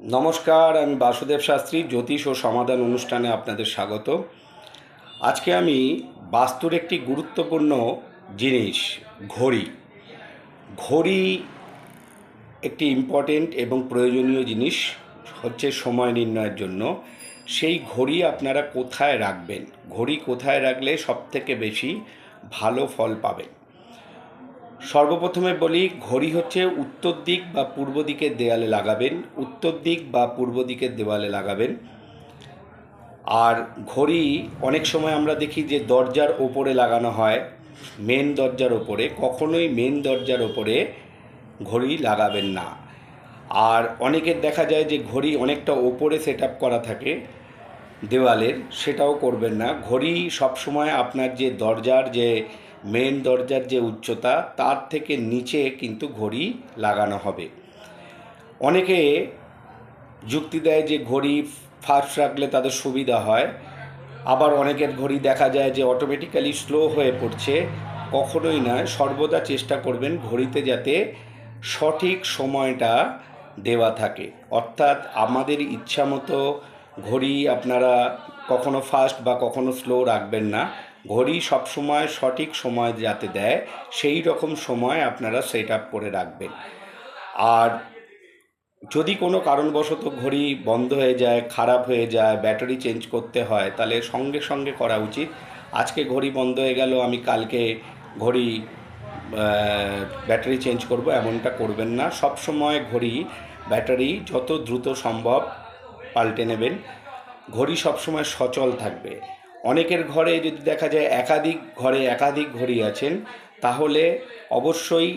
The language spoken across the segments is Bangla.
নমস্কার, আমি বাসুদেব শাস্ত্রী, জ্যোতিষ ও সমাধান অনুষ্ঠানে আপনাদের স্বাগত। আজকে আমি বাস্তুর একটি গুরুত্বপূর্ণ জিনিস, ঘড়ি। ঘড়ি একটি ইম্পর্টেন্ট এবং প্রয়োজনীয় জিনিস হচ্ছে সময় নির্ণয়ের জন্য। সেই ঘড়ি আপনারা কোথায় রাখবেন? ঘড়ি কোথায় রাখলে সবথেকে বেশি ভালো ফল পাবেন? সর্বপ্রথমে বলি, ঘড়ি হচ্ছে উত্তর দিক বা পূর্ব দিকের দেয়ালে লাগাবেন, উত্তর দিক বা পূর্ব দিকের দেওয়ালে লাগাবেন। আর ঘড়ি, অনেক সময় আমরা দেখি যে দরজার ওপরে লাগানো হয় মেন দরজার ওপরে। কখনোই মেন দরজার ওপরে ঘড়ি লাগাবেন না। আর অনেকের দেখা যায় যে ঘড়ি অনেকটা ওপরে সেট করা থাকে দেওয়ালের, সেটাও করবেন না। ঘড়ি সবসময় আপনার যে দরজার যে মেন দরজার যে উচ্চতা, তার থেকে নিচে কিন্তু ঘড়ি লাগানো হবে। অনেকে যুক্তি দেয় যে ঘড়ি ফাস্ট রাখলে তাদের সুবিধা হয়। আবার অনেকের ঘড়ি দেখা যায় যে অটোমেটিক্যালি স্লো হয়ে পড়ছে। কখনোই নয়, সর্বদা চেষ্টা করবেন ঘড়িতে যাতে সঠিক সময়টা দেওয়া থাকে। অর্থাৎ আমাদের ইচ্ছা মতো ঘড়ি আপনারা কখনো ফাস্ট বা কখনো স্লো রাখবেন না। ঘড়ি সবসময় সঠিক সময় যাতে দেয়, সেই রকম সময় আপনারা সেট আপ করে রাখবেন। আর যদি কোনো কারণবশত ঘড়ি বন্ধ হয়ে যায়, খারাপ হয়ে যায় ব্যাটারি চেঞ্জ করতে হয়, তাহলে সঙ্গে সঙ্গে করা উচিত। আজকে ঘড়ি বন্ধ হয়ে গেল, আমি কালকে ঘড়ি ব্যাটারি চেঞ্জ করব, এমনটা করবেন না। সব সময় ঘড়ি ব্যাটারি যত দ্রুত সম্ভব পাল্টে নেবেন। ঘড়ি সবসময় সচল থাকবে। অনেকের ঘরে যদি দেখা যায় একাধিক ঘরে একাধিক ঘড়ি আছেন, তাহলে অবশ্যই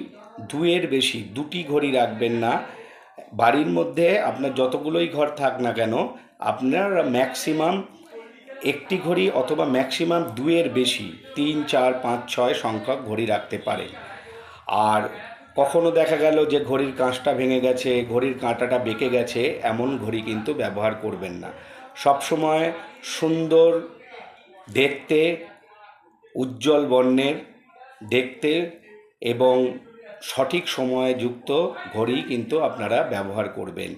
দুয়ের বেশি, দুটি ঘড়ি রাখবেন না। বাড়ির মধ্যে আপনার যতগুলোই ঘর থাক না কেন, আপনার ম্যাক্সিমাম একটি ঘড়ি অথবা ম্যাক্সিমাম দুয়ের বেশি, তিন, চার, পাঁচ, ছয় সংখ্যক ঘড়ি রাখতে পারেন। আর কখনো দেখা গেল যে ঘড়ির কাঁচটা ভেঙে গেছে, ঘড়ির কাঁটাটা বেঁকে গেছে, এমন ঘড়ি কিন্তু ব্যবহার করবেন না। সবসময় সুন্দর দেখতে, উজ্জ্বল বর্ণের দেখতে এবং সঠিক সময়ে যুক্ত ঘড়ি কিন্তু আপনারা ব্যবহার করবেন।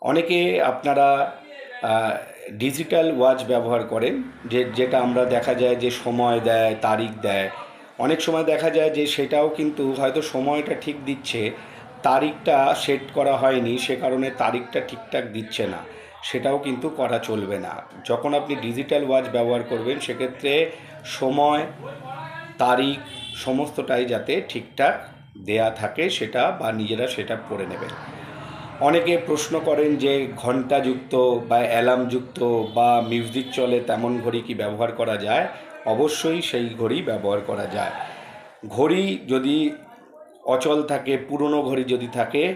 অনেকে আপনারা ডিজিটাল ওয়াচ ব্যবহার করেন, যে, যেটা আমরা দেখা যায় যে সময় দেয়, তারিখ দেয় অনেক সময় দেখা যায় যে সেটাও কিন্তু হয়তো সময়টা ঠিক দিচ্ছে, তারিখটা সেট করা হয়নি, সে কারণে তারিখটা ঠিকঠাক দিচ্ছে না। সেটাও কিন্তু করা চলবে না। যখন আপনি ডিজিটাল ওয়াচ ব্যবহার করবেন, সেক্ষেত্রে সময়, তারিখ সমস্তটাই যাতে ঠিকঠাক দেয়া থাকে, সেটা বা নিজেরা সেটা করে নেবেন। অনেকে প্রশ্ন করেন যে ঘন্টাযুক্ত বা অ্যালার্মযুক্ত বা মিউজিক চলে তেমন ঘড়ি কি ব্যবহার করা যায়? অবশ্যই সেই ঘড়ি ব্যবহার করা যায়। ঘড়ি যদি অচল থাকে, পুরনো ঘড়ি যদি থাকে,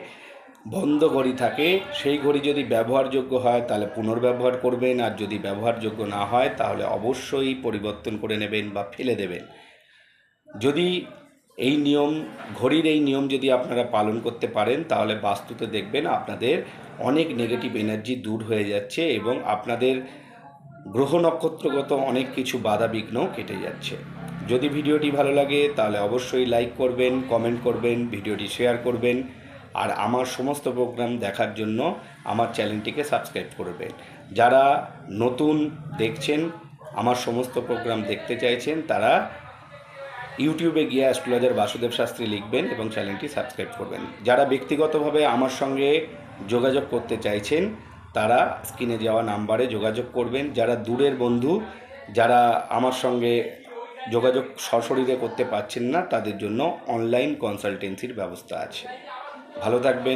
বন্ধ ঘড়ি থাকে, সেই ঘড়ি যদি ব্যবহারযোগ্য হয়, তাহলে পুনর্ব্যবহার করবেন, আর যদি ব্যবহারযোগ্য না হয়, তাহলে অবশ্যই পরিবর্তন করে নেবেন বা ফেলে দেবেন। যদি এই নিয়ম, ঘড়ির এই নিয়ম যদি আপনারা পালন করতে পারেন, তাহলে বাস্তুতে দেখবেন আপনাদের অনেক নেগেটিভ এনার্জি দূর হয়ে যাচ্ছে এবং আপনাদের গ্রহ নক্ষত্রগত অনেক কিছু বাধা বিঘ্ন কেটে যাচ্ছে। যদি ভিডিওটি ভালো লাগে, তাহলে অবশ্যই লাইক করবেন, কমেন্ট করবেন, ভিডিওটি শেয়ার করবেন, আর আমার সমস্ত প্রোগ্রাম দেখার জন্য আমার চ্যানেলটিকে সাবস্ক্রাইব করবেন। যারা নতুন দেখছেন, আমার সমস্ত প্রোগ্রাম দেখতে চাইছেন, তারা ইউটিউবে গিয়ে অ্যাস্ট্রোলজার বাসুদেব শাস্ত্রী লিখবেন এবং চ্যানেলটি সাবস্ক্রাইব করবেন। যারা ব্যক্তিগতভাবে আমার সঙ্গে যোগাযোগ করতে চাইছেন তারা স্ক্রিনে যাওয়া নাম্বারে যোগাযোগ করবেন। যারা দূরের বন্ধু, যারা আমার সঙ্গে যোগাযোগ সশরীরে করতে পারছেন না, তাদের জন্য অনলাইন কনসালটেন্সির ব্যবস্থা আছে। ভালো থাকবেন।